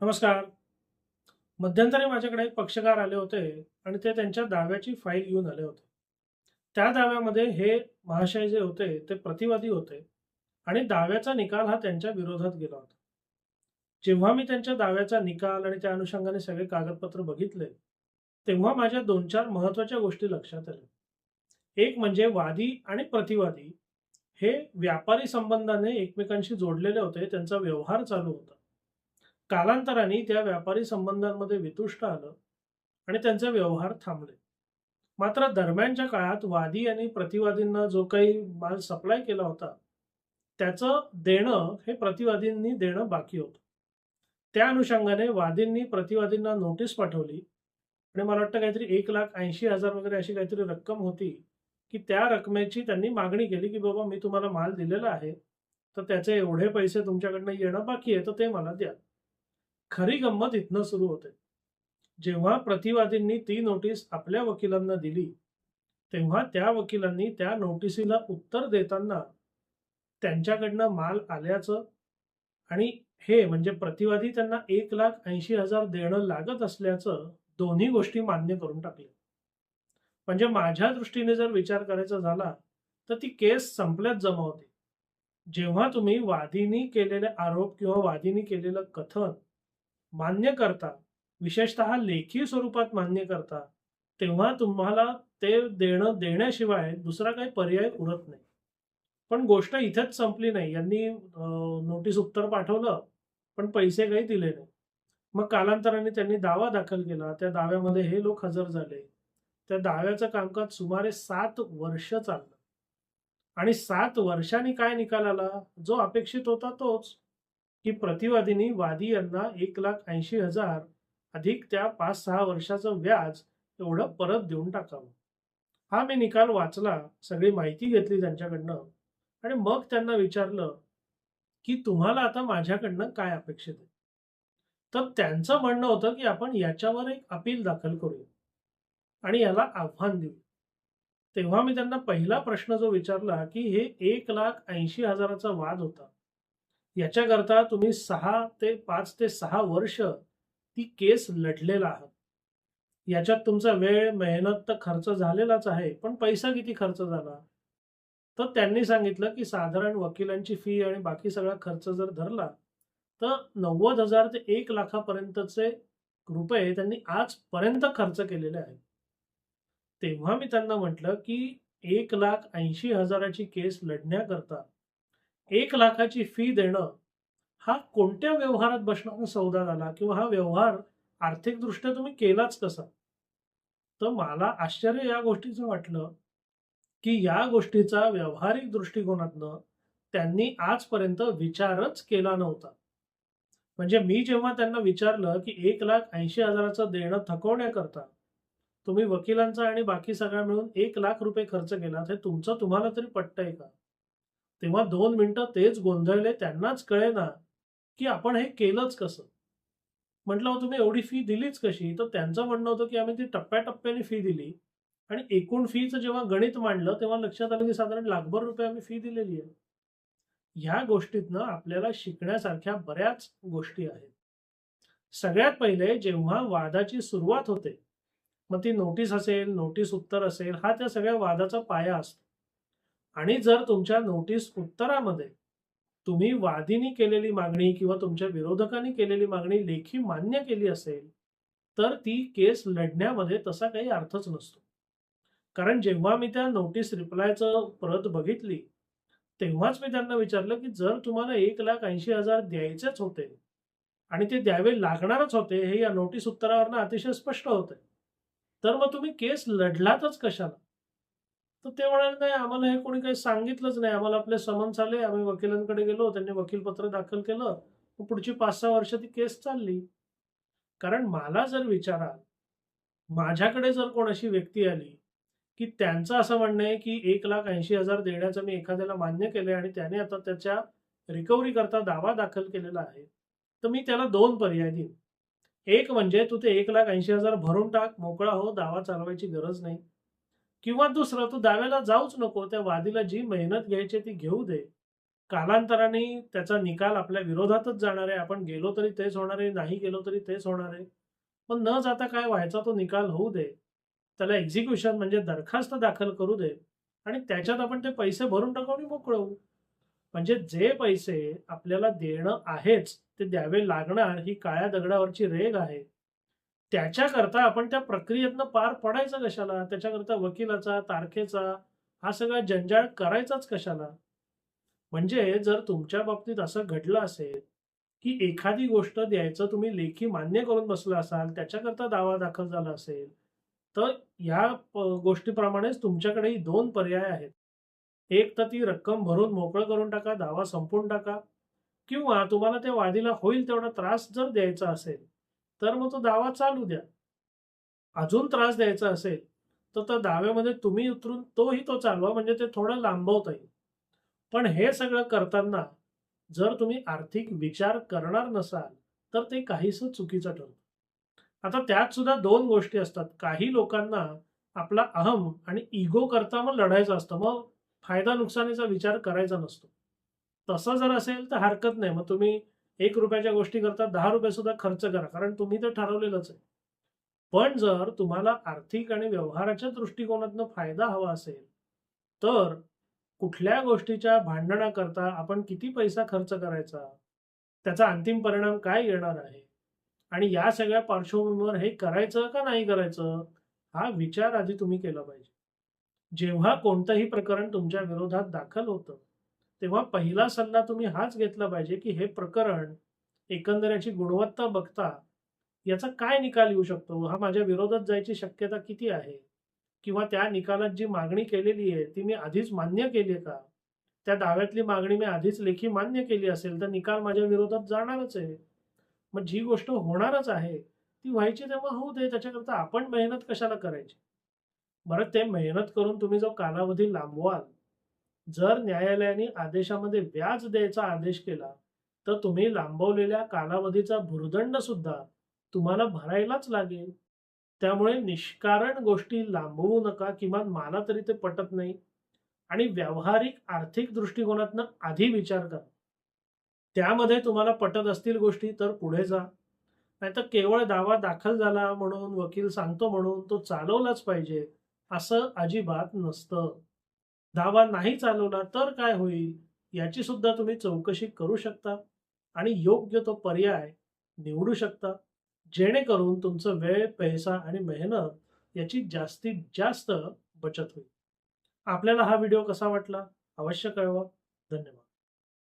नमस्कार. मध्यंतरी माझ्याकडे एक पक्षकार आले होते आणि ते त्यांच्या दाव्याची फाईल घेऊन आले होते. त्या दाव्यामध्ये हे महाशय जे होते ते प्रतिवादी होते आणि दाव्याचा निकाल हा त्यांच्या विरोधात गेला होता. जेव्हा मी त्यांच्या दाव्याचा निकाल आणि त्या अनुषंगाने सगळे कागदपत्र बघितले, तेव्हा माझ्या दोन चार महत्त्वाच्या गोष्टी लक्षात आल्या. एक म्हणजे वादी आणि प्रतिवादी हे व्यापारी संबंधाने एकमेकांशी जोडलेले होते. त्यांचा व्यवहार चालू होता. कालांतराने त्या व्यापारी संबंधांमध्ये वितुष्ट आलं आणि त्यांचे व्यवहार थांबले. मात्र दरम्यानच्या काळात वादी आणि प्रतिवादींना जो काही माल सप्लाय केला होता, त्याचं देणं हे प्रतिवादींनी देणं बाकी होतं. त्या अनुषंगाने वादींनी प्रतिवादींना नोटीस पाठवली आणि मला वाटतं काहीतरी 1,80,000 वगैरे अशी काहीतरी रक्कम होती, की त्या रकमेची त्यांनी मागणी केली, की "बाबा मी तुम्हाला माल दिलेला आहे, तर त्याचे एवढे पैसे तुमच्याकडनं येणं बाकी आहे, तर ते मला द्या." खरी गंमत इथनं सुरू होते. जेव्हा प्रतिवादींनी ती नोटीस आपल्या वकिलांना दिली, तेव्हा त्या वकिलांनी त्या नोटिसीला उत्तर देताना त्यांच्याकडनं माल आल्याचं आणि हे म्हणजे प्रतिवादी त्यांना 1,80,000 देणं लागत असल्याचं दोन्ही गोष्टी मान्य करून टाकल्या. म्हणजे माझ्या दृष्टीने जर विचार करायचा झाला, तर ती केस संपल्यात जमा होती. जेव्हा तुम्ही वादीनी केलेले आरोप किंवा वादीनी केलेलं कथन मान्य करता, विशेषतः लेखी स्वरूपात मान्य करता, तेव्हा तुम्हाला ते देणं देण्याशिवाय दुसरा काही पर्याय उरत नाही. पण गोष्ट इथेच संपली नाही. यांनी नोटीस उत्तर पाठवलं, पण पैसे काही दिले नाही. मग कालांतराने त्यांनी दावा दाखल केला. त्या दाव्यामध्ये हे लोक हजर झाले. त्या दाव्याचं कामकाज सुमारे सात वर्ष चाललं. आणि सात वर्षांनी काय निकाल आला? जो अपेक्षित होता तोच, की प्रतिवादींनी वादी यांना 1,80,000 अधिक त्या 5-6 वर्षाचं व्याज एवढं परत देऊन टाकावं. हा मी निकाल वाचला, सगळी माहिती घेतली त्यांच्याकडनं आणि मग त्यांना विचारलं, की "तुम्हाला आता माझ्याकडनं काय अपेक्षित आहे?" तर त्यांचं म्हणणं होतं, की "आपण याच्यावर एक अपील दाखल करूया आणि याला आव्हान देऊ." तेव्हा मी त्यांना पहिला प्रश्न जो विचारला, की "हे एक लाख ऐंशी हजाराचा वाद होता. याच्याकरता तुम्ही सहा ते पाच ते सहा वर्ष ती केस लढलेला आहात. याच्यात तुमचा वेळ, मेहनत तर खर्च झालेलाच आहे, पण पैसा किती खर्च झाला?" तर त्यांनी सांगितलं, की साधारण वकिलांची फी आणि बाकी सगळा खर्च जर धरला, तर नव्वद हजार ते एक लाखापर्यंतचे रुपये त्यांनी आजपर्यंत खर्च केलेले आहेत. तेव्हा मी त्यांना म्हटलं, की एक लाख ऐंशी हजाराची केस लढण्याकरता एक लाखाची फी देणं, हा कोणत्या व्यवहारात बसणारा सौदा झाला किंवा हा व्यवहार आर्थिकदृष्ट्या तुम्ही केलाच कसा? तर मला आश्चर्य या गोष्टीचं वाटलं, की या गोष्टीचा व्यावहारिक दृष्टिकोनातनं त्यांनी आजपर्यंत विचारच केला नव्हता. म्हणजे मी जेव्हा त्यांना विचारलं, की एक लाख ऐंशी हजाराचं देणं थकवण्याकरता तुम्ही वकिलांचा आणि बाकी सगळा मिळून एक लाख रुपये खर्च केलात, हे तुमचं तुम्हाला तरी पटतंय का? तेव्हा दोन मिनिटं तेच गोंधळले. त्यांनाच कळेना, की आपण हे केलंच कसं? म्हटलं, हो तुम्ही एवढी फी दिलीच कशी?" तर त्यांचं म्हणणं होतं, की "आम्ही ती टप्प्याटप्प्याने फी दिली आणि एकूण फीचं जेव्हा गणित मांडलं, तेव्हा लक्षात आलं, की साधारण लाखभर रुपये आम्ही फी दिलेली आहे." ह्या गोष्टीतनं आपल्याला शिकण्यासारख्या बऱ्याच गोष्टी आहेत. सगळ्यात पहिले जेव्हा वादाची सुरुवात होते, मग ती नोटीस असेल, नोटीस उत्तर असेल, हा त्या सगळ्या वादाचा पाया असतो. आणि जर तुमच्या नोटीस उत्तरामध्ये तुम्ही वादीनी केलेली मागणी किंवा तुमच्या विरोधकांनी केलेली मागणी लेखी मान्य केली असेल, तर ती केस लढण्यामध्ये तसा काही अर्थच नसतो. कारण जेव्हा मी त्या नोटीस रिप्लायचं प्रत बघितली, तेव्हाच मी त्यांना विचारलं, की "जर तुम्हाला 1,80,000 द्यायचेच होते आणि ते द्यावे लागणारच होते, हे या नोटीस उत्तरावरनं अतिशय स्पष्ट होते तर मग तुम्ही केस लढलातच कशाला?" तर ते म्हणाले, "नाही, आम्हाला हे कोणी काही सांगितलंच नाही. आम्हाला आपले समन्स आले, आम्ही वकिलांकडे गेलो, त्यांनी वकीलपत्र दाखल केलं. मग पुढची 5-6 वर्ष ती केस चालली." कारण मला जर विचाराल, माझ्याकडे जर कोण अशी व्यक्ती आली, की त्यांचं असं म्हणणं आहे, की 1,80,000 देण्याचं मी एखाद्याला मान्य केलंय आणि त्याने आता त्याच्या रिकव्हरीकरता दावा दाखल केलेला आहे, तर मी त्याला दोन पर्याय देईन. एक म्हणजे तू ते 1,80,000 भरून टाक, मोकळा हो, दावा चालवायची गरज नाही. किंवा दुसरं तू दाव्याला जाऊच नको. त्या वादीला जी मेहनत घ्यायची ती घेऊ दे कालांतराने त्याचा निकाल आपल्या विरोधातच जाणार आहे. आपण गेलो तरी तेच होणार आहे, नाही गेलो तरी तेच होणार आहे. पण न जाता काय व्हायचा तो निकाल होऊ दे. त्याला एक्झिक्युशन म्हणजे दरखास्त दाखल करू दे आणि त्याच्यात आपण ते पैसे भरून टाकू आणि मोकळवू होऊ. म्हणजे जे पैसे आपल्याला देणं आहेच, ते द्यावे लागणार ही काळ्या दगडावरची रेग आहे. त्याच्याकरता आपण त्या प्रक्रियेतनं पार पडायचं कशाला? त्याच्याकरता वकिलाचा, तारखेचा हा सगळा जंजाळ करायचाच कशाला? म्हणजे जर तुमच्या बाबतीत असं घडलं असेल, की एखादी गोष्ट द्यायचं तुम्ही लेखी मान्य करून बसला असाल, त्याच्याकरता दावा दाखल झाला असेल, तर ह्या गोष्टीप्रमाणेच तुमच्याकडेही दोन पर्याय आहेत. एक तर ती रक्कम भरून मोकळं करून टाका, दावा संपून टाका किंवा तुम्हाला त्या वादीला होईल तेवढा त्रास जर द्यायचा असेल, तर मग तो दावा चालू द्या. अजून त्रास द्यायचा असेल, तर त्या दाव्यामध्ये तुम्ही उतरून तोही तो चालवा म्हणजे ते थोडं लांबवता येईल. पण हे सगळं करताना जर तुम्ही आर्थिक विचार करणार नसाल, तर ते काहीसं चुकीचं ठरतं. आता त्यात सुद्धा दोन गोष्टी असतात. काही लोकांना आपला अहम आणि इगो करता मग लढायचं असतं. मग फायदा नुकसानीचा विचार करायचा नसतो. तसं जर असेल तर हरकत नाही. मग तुम्ही एक रुपयाच्या गोष्टी करता ₹10 सुद्धा खर्च करा. कारण तुम्ही तर ठरवलेलंच आहे. पण जर तुम्हाला आर्थिक आणि व्यवहाराच्या दृष्टिकोनातनं फायदा हवा असेल, तर कुठल्या गोष्टीच्या भांडणाकरता आपण किती पैसा खर्च करायचा? त्याचा अंतिम परिणाम काय येणार आहे? आणि या सगळ्या पार्श्वभूमीवर हे करायचं का नाही करायचं? हा विचार आधी तुम्ही केला पाहिजे. जेव्हा कोणतंही प्रकरण तुमच्या विरोधात दाखल होतं, तेव्हा पहिला सल्ला तुम्ही हाच घेतला पाहिजे, की हे प्रकरण एकंदर याची गुणवत्ता बघता याचा काय निकाल येऊ शकतो? हा माझ्या विरोधात जायची शक्यता किती आहे? किंवा त्या निकालात जी मागणी केलेली आहे, ती मी आधीच मान्य केली आहे का? त्या दाव्यातली मागणी मी आधीच लेखी मान्य केली असेल, तर निकाल माझ्या विरोधात जाणारच आहे. मग जी गोष्ट होणारच आहे, ती व्हायची तेव्हा होऊ दे. त्याच्याकरता आपण मेहनत कशाला करायची? बरं ते मेहनत करून तुम्ही जो कालावधी लांबवाल, जर न्यायालयाने आदेशामध्ये व्याज द्यायचा आदेश केला, तर तुम्ही लांबवलेल्या कालावधीचा भुर्दंड सुद्धा तुम्हाला भरायलाच लागेल. त्यामुळे निष्कारण गोष्टी लांबवू नका. किमान मला तरी ते पटत नाही आणि व्यावहारिक आर्थिक दृष्टिकोनातनं आधी विचार करा. त्यामध्ये तुम्हाला पटत असतील गोष्टी तर पुढे जा. नाहीतर केवळ दावा दाखल झाला म्हणून, वकील सांगतो म्हणून तो चालवलाच पाहिजे, असं अजिबात नसतं. दावा नाही चालवला तर काय होईल? याची सुद्धा तुम्ही चौकशी करू शकता आणि योग्य तो पर्याय निवडू शकता. जेणेकरून तुमचं वेळ, पैसा आणि मेहनत याची जास्तीत जास्त बचत होईल. आपल्याला हा व्हिडिओ कसा वाटला? अवश्य कळवा. धन्यवाद.